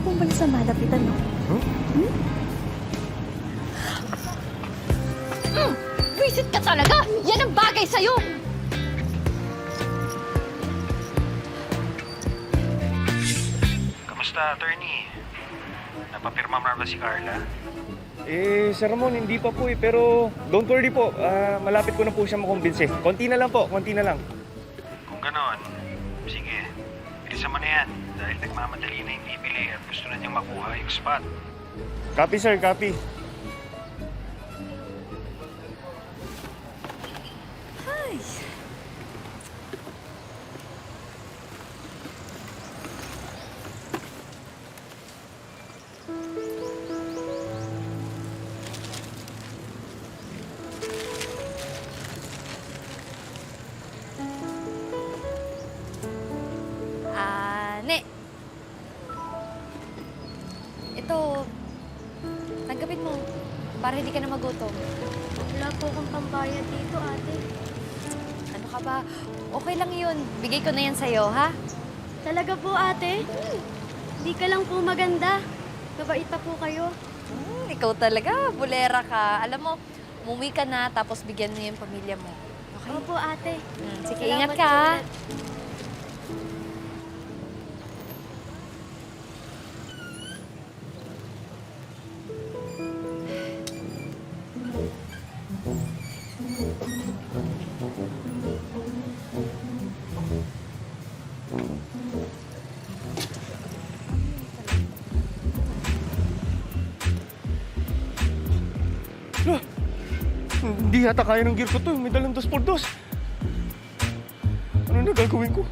bumalik sa malapitan, no? Huh? Mm, visit ka talaga! Yan ang bagay sa'yo! Kamusta, attorney? Napapirma mo na ba si Carla? Eh, Sir Ramon, hindi pa po eh. Pero don't worry po. Ah, malapit ko na po siya makumbinsi. Konti na lang po, konti na lang. Kung ganon, sige, bilisan mo na yan. Dahil nagmamadali na yung bibili at gusto na niyang makuha yung spot. Copy, sir, copy. Ay. Para hindi ka na magutom. Wala po akong pambayad dito, ate. Ano ka ba? Okay lang yun. Bigay ko na yan sa'yo, ha? Talaga po, ate? Hindi ka lang po maganda. Mabait pa po kayo. Hmm, ikaw talaga, bulera ka. Alam mo, umuwi ka na tapos bigyan mo yung pamilya mo. Okay? Opo, ate. Hmm, sige, Salamat ingat ka, po ulit. Hindi yata kaya ng gear ko to. May dalang dos por dos. Ano na gagawin ko?